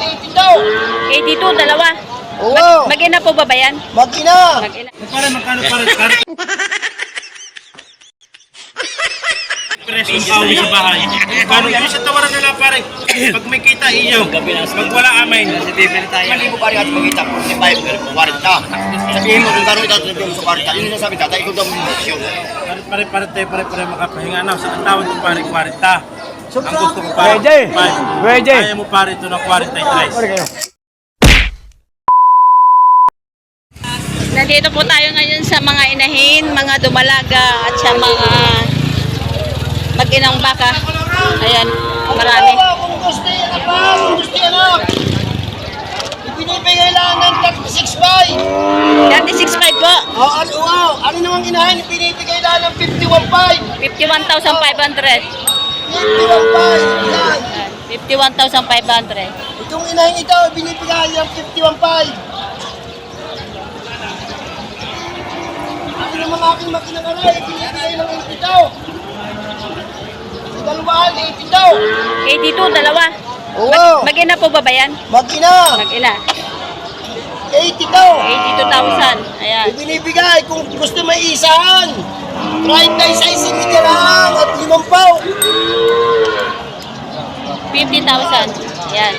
82. 82, dalawa. Oo. Mag-ina po ba ba yan? Mag-ina. Mag-ina. Magkano pare? Pare. Preso ng awi sa bahay. Paano yun sa tawaran nila pare? Pag may kita, iyo. Pag wala amin. Malibo pare at magkita po. Di 5 pero 40. Sabihin mo kung gano'n ito sabihin mo sa 40. Yun yung sabi tatay, ikaw daw mo yung Pare, pare, pare, pare, pare, makapahinga na. Sa tawad ko pare, 40. Ang gusto ko pare, Pwede. 5. Pwede. Kaya mo pare ito ng 43. Nandito po tayo ngayon sa mga inahin, mga dumalaga at sa mga mag-inang baka. Ayan, marami. Kung gusto yan apa, kung gusto yan up. Ibinibigay lang ng 36.5. 36.5 po. Oh, ano, wow. Ano namang inahin, ibinibigay lang ng 51.5. 51,500. 51.5. Yan. 51,500. Itong inahin ito, binibigay ng 51.5. Ano namang aking makinakaray, binibigay ng 80 daw. Sa dalawahan, 80 daw. 82, dalawa. Oo. Mag-ina po ba ba yan? Mag-ina, Mag-ina. 80 daw. 82,000. Ayan. Ibinibigay kung gusto may isahan. 36 media lang at limang pao. 50,000. Ayan.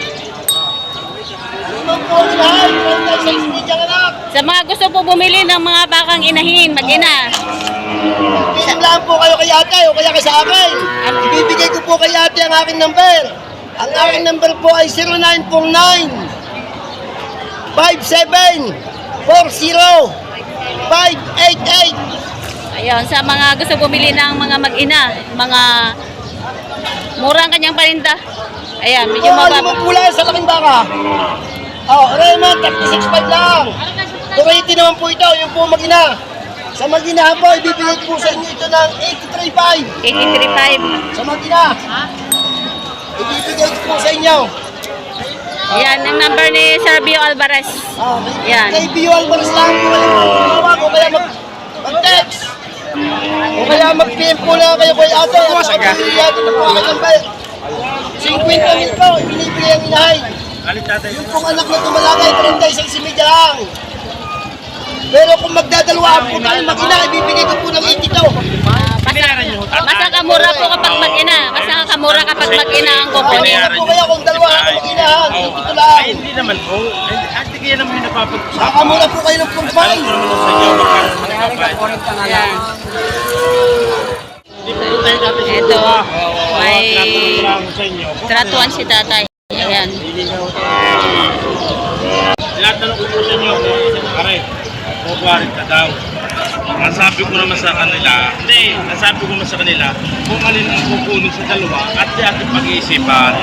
Limang pao lahat, 36 media anak. Sa mga gusto po bumili ng mga bakang inahin, mag-ina. PM lang po kayo kay ate o kaya kay sa akin. Ibibigay ko po kay ate ang aking number. Ang aking number po ay 0949 57 40 588. Ayun, sa mga gusto bumili ng mga mag-ina, mga murang kanyang parinda. Ayan, medyo Oh, mababa. limang pula sa laking baka. Oh, Raymond, 36.5 lang. Kuriti naman po ito, yung po mag-ina. Sa mag-ina po, ibibigay ko po sa inyo ito ng 83.5. 83.5. Sa mag-ina. Ibibigay ko po sa inyo. Ayan, ang number ni Servio Alvarez. Ah, Yan. Kay Bio Alvarez lang po kayo tumawag o kaya mag mag-text. O kaya mag-PM po lang kayo kay ate. At sa pamilya, ito po ang number. 50 mil po, ibinibigay ang inahay. Yung pong anak na tumalagay, 36 media lang. Pero kung magdadalawa po tayo mag-ina, ibibigay ko po ng 80 daw. Basta kamura po kapag mag-ina. Basta kamura kapag mag-ina ang Ano po kaya kung dalawa ako mag-inahan, 80 lang. Ay, hindi naman po. Ate, kaya naman yung napapag-usapan. Nakamura po kayo ng ko naman Ayan. Hindi po Ito, iba. may Tinatanong lang sa inyo. tratuan si tatay. Ayan. Tinatanong ko po sa inyo, pare, kukuharin ka daw. Nasabi ko naman sa kanila, hindi, nasabi ko naman sa kanila, kung alin ang kukunin sa dalawa at di ating pag-iisipan.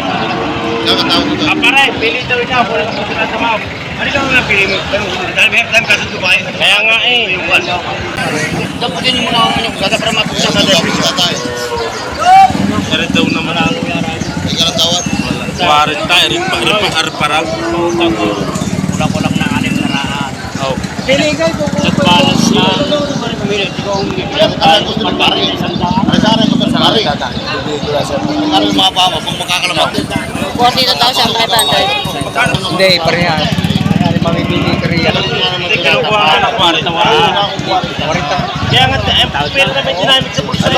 Ah, pare, pili daw niya, wala kang pagkakasama. Ano ka muna pili mo? Dami kasi Dubai. Kaya nga eh. Dapat din mo na ako yung gada para matusa sa Pero daw naman ang Kuwarin tayo, ripa, ripa, arparang. Kulang-kulang na anim na raan. Pinigay ko Sa balas na. Forty two thousand five hundred. Hindi, parehan. Mamimili ka rin yan. Hindi kinukuha ka ng kuwarin. Kaya nga, pwede naman ginamit sa pulsa.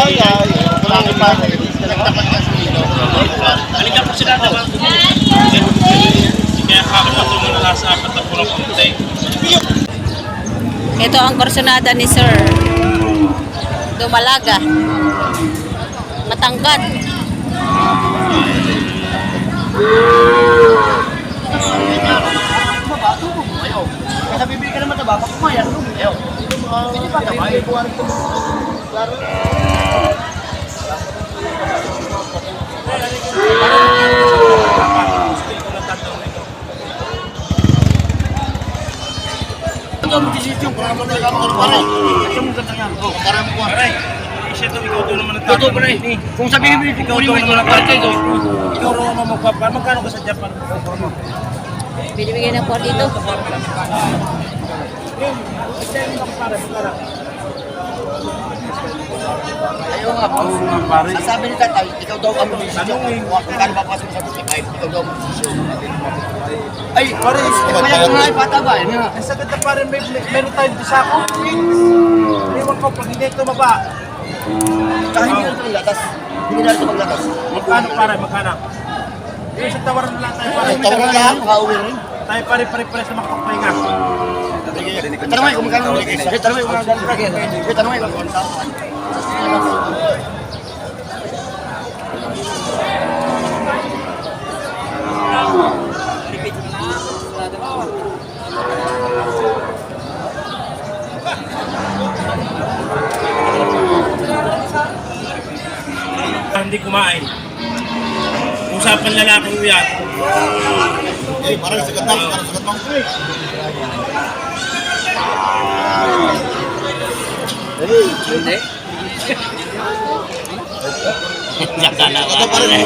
Halika po sila naman. Kaya kakapatungan na nasa apat na pulang kunti. Ito ang kursunada ni Sir. Dumalaga. Matangkad. Kaya bibili ka naman sa baba, kumayan mo. Ayaw. Hindi pa tabay. Aray, isa to, ikaw doon naman ang Totoo pa rin. Kung sabihin mo, ikaw mo ito ng parte ito. Ikaw rin naman magpapa. Magkano ka sa Japan? Binibigay ng 42. Ayaw nga po. Oo nga, pare. Ang sabi ni tatay, ikaw daw ang musisyon. Kung kano papasok sa 55, ikaw daw ang musisyon. Ay, pare, kaya ko nga ipataba. Yan nga. Ang sagot na pare, may, may, meron tayong bisako. Iwan ko, pag hindi tumaba, Tsaka hindi na ito maglatas. Hindi na ito maglatas. magkano pare, magkano? Yung sa tawaran lang tayo pare. Tawaran lang, makauwi rin. Tayo pare, pare-pare sa makapagpahinga. Tanong mo kung magkano tanong mo kung magkano tanong mo kung magkano Hindi kumain. Usapan lalaki ko yan. Eh, parang sagat mo, parang sagat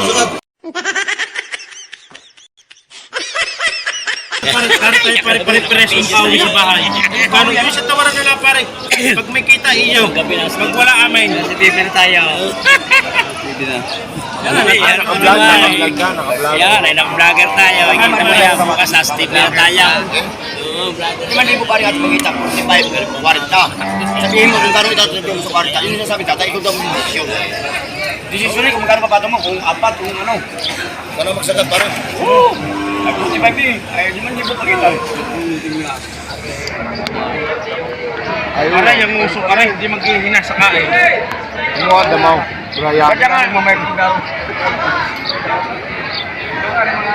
mo. Pare, pare, tayo pare, pare, pare, sa pauwi sa bahay. Paano yung sa tawaran na lang pare? Pag may kita, iyo. Pag wala amay. Sa TV na tayo. Yan, naka-vlog na, ka, naka-vlog. Yan, ay naka-vlogger tayo. Ikita mo yan, bukas sa TV na tayo. Lima libo pa rin at magkita, 45, pero 40. Sabihin mo kung gano'n itatanong mo sa 40. Yun yung sabi tatay, ikaw daw ang desisyon. Desisyon kung magkano papato mo, kung apat, kung ano. Gano'n magsagat pa rin. Oo! Ay, 45 eh. Ay, lima libo pa kita. Para yung uso ka rin, hindi maghihina sa kain. Ano ka damaw? Kaya nga, mamaya ko daw.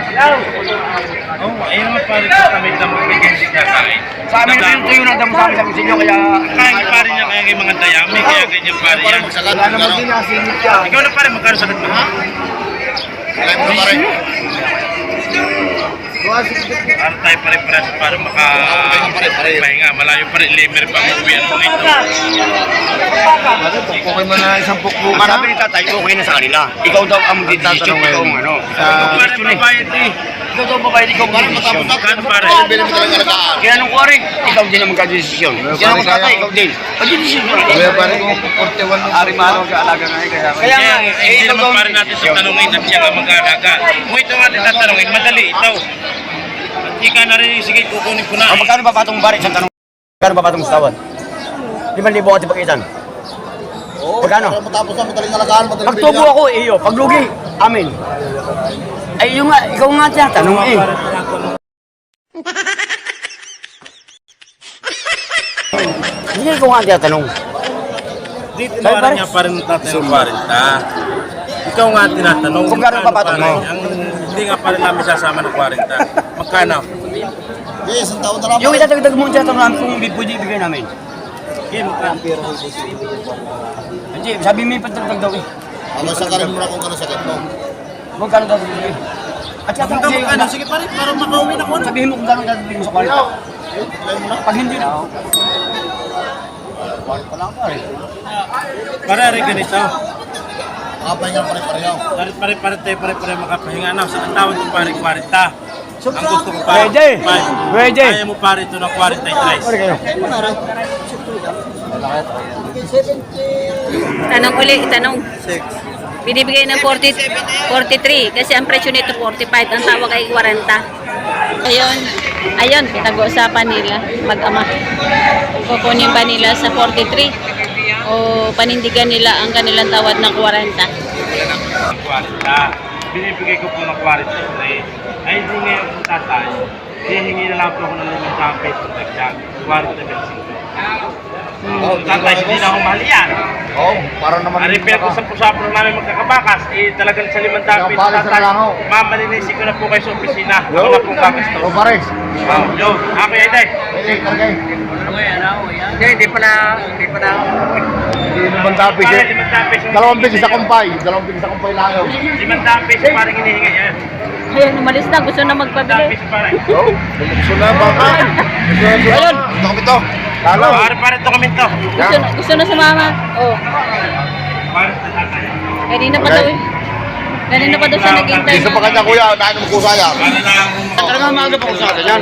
Oo, oh, ayun nga pare, kami na magbigay hindi kakain. Sa amin rin tuyo na damo sa amin sa kusinyo, kaya... Kain pare niya, kaya yung mga dayami, kaya ganyan pare yan. Wala naman din nasinit siya. Ikaw na pare, magkano sagot mo? Ha? Kaya mo na pare. Para tayo pare-pares para maka... Pahinga, malayo pa rin, limer pa uwi ano ito. Okay mo na isang pukbukan Ang sabi ni tatay, okay na sa kanila. Ikaw daw ang desisyon, ikaw ang ano. Ikaw babayad eh. Ikaw daw babae, ikaw ang. Magkano pare? Kaya nung kuwari, ikaw din ang magka-desisyon. Kaya nung tatay, ikaw din. Pag-desisyon mo Kuya pare kung 41 nung Arimano ka alaga nga eh, kaya Kaya nga, Kaya, eh, hindi ikaw daw... naman pare natin sa tanongin at siya nga mag-aalaga. Kung ito nga natin tatanungin, madali ito. At ika na rin, sige, kukunin ko na. Ah, magkano ba patong bari sa tanong? Magkano ba patong? Limang libo at ipakitan. Magkano? Matapos na madaling alagaan, madaling Pagtubo ako, iyo. Paglugi, amin. Ay, yung nga, ikaw nga tinatanong eh. Hindi ikaw nga tinatanong. Na pare. niya pa rin tatanong 40. Ikaw nga tinatanong. Kung gano'n magkano, papatong mo? Ang hindi nga pa rin namin sasama ng 40. Magkano? Hindi, isang taon na lang. Yung itatagdag mo tinatanong namin kung hindi pwede ibigay namin. Okay, magkano? Hindi, sabi mo yung pagdagdag daw eh. Ano sa karin mo na kung ano sakit mo. Magkano daw ibigay? At saka Magkano, magkano? Sige pare, para makauwi na ko na. Sabihin mo kung gano'n dadagdag mo sa kwarta. Pag hindi na, kwarta lang pare. Pare, rin ganito. Nakapahinga pa rin pareho. Pare, pare, pare, tayo, pare, pare, makapahinga na. Sa tawag ko pare, 40. Ang gusto ko pare, Pwede. 5. Pwede. Kaya mo pare ito ng 43. Pare kayo. Tanong uli, tanong. Binibigay ng 40, 43 kasi ang presyo nito 45, ang tawag ay 40. Ayun, ayun, pinag-uusapan nila, mag-ama. Kukunin ba nila sa 43 o panindigan nila ang kanilang tawad ng 40? Ng 40. Binibigay ko po ng 43. Ay, hindi ngayon po tatay. Hihingi na lang po ako ng 5 pesos dagdag. 40 Oh, tatay, hindi na ako mahal yan. Oo, para naman Ang repair ko sa pusapo namin magkakabakas, eh talagang sa limandang pesos Kapalis na tatay. lang ako. Mamalinisin ko na po kayo sa opisina. Ako na pong bakas to. O pare. Oh, yo, ako yan day. Hindi, kargay. Hindi, hindi pa na, hindi pa na. Hindi naman tapis. Dalawang bigis sa kumpay. Dalawang bigis sa kumpay lang. Limandang pesos parang hinihinga yan. Ayun, umalis na, gusto na magpabili. Oo, gusto na baka. Ayun. Ito kami to. Lalo. Pare, pare, ito kami to. Gusto, na- gusto na sumama. Oh, ito tatay. kanina pa daw eh. Kanina pa daw siya naghintay. Isa pa kanya kuya. Nainom ko. Para akong Talaga maaga pa ko sa atin yan.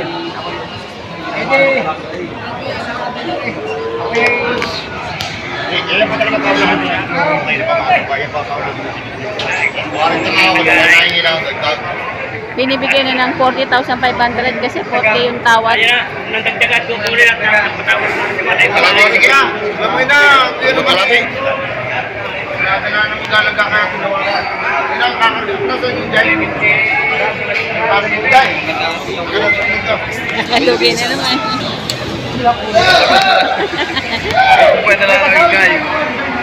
Lahat niya? Buwarin ka nga ako, wala na yung ilang dagdag. Binibigay na ng 40,500 kasi 40 yung tawad. nandagdagan ko po nila at patawag Kalami, sige na. Alam mo na, ano ba natin? Wala ka na nang magalaga ka ginawa ka. Ilang kakalimutan na sa yung dito. Nakalugi na naman. Pwede lang ang guy.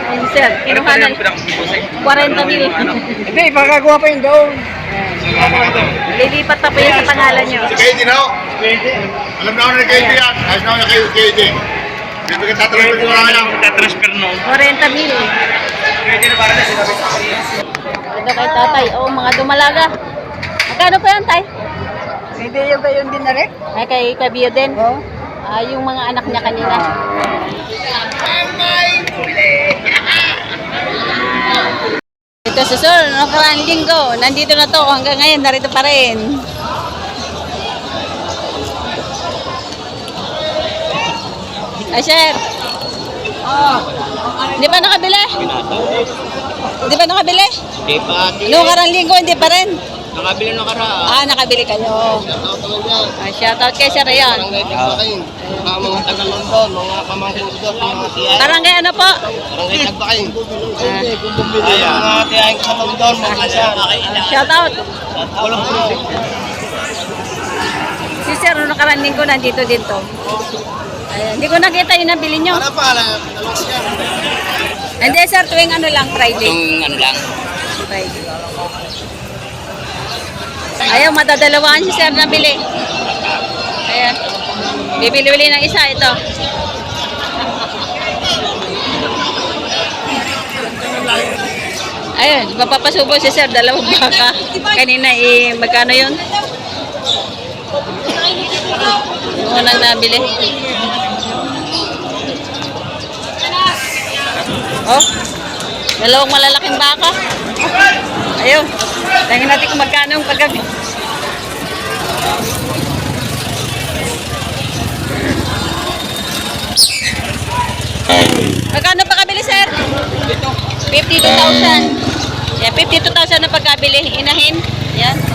Ayun, sir, kinuha na 40 mil. Hindi, magagawa pa yun doon. Lilipat pa po yun sa pangalan nyo. Si Katie na ho. Alam na ako na kay Katie yan. Ayos na ako na kay Katie. Bibigyan tatalagin ko lang yan. Tatransfer noon. 40 mil. Ito kay tatay. Oo, mga dumalaga. Magkano pa yan, tay? Hindi yung gayon din na rin. Ay, kay Kabiyo din. Ah, yung mga anak niya kanina. Ito sa Sol, nakaraan linggo. Nandito na to. Hanggang ngayon, narito pa rin. Ay, sir. Di ba nakabili? Di ba nakabili? Di pa. Noong karang linggo, hindi pa rin. Nakabili na kara. Ah, nakabili kayo. Ah, shoutout kay Sir Rayon. Mga mga taga-London, mga pamangkin ko doon, mga. Barangay ano po? Barangay Tagbakin. Ah, Ay, mga tiyahin ko sa London, mga kasyan. shoutout. Walang pulo. Si Sir, noong nakarang linggo, nandito din to. Ayan, hindi ko nakita yung nabili nyo. Ano pa, alam siya. Hindi, sir, tuwing ano lang, Friday. Yung ano lang. Friday. Ayaw, madadalawaan si Sir nabili. Ayan. Bibili-bili ng isa, ito. Ayun, mapapasubo si Sir, dalawang baka. Kanina, eh, magkano yun? Yung unang nabili. Oh, dalawang malalaking baka. Ayun, tingnan natin kung magkano ang paggabi. Magkano pa kabili, sir? 52,000. Yeah, 52,000 na pagkabili. Inahin. Yan.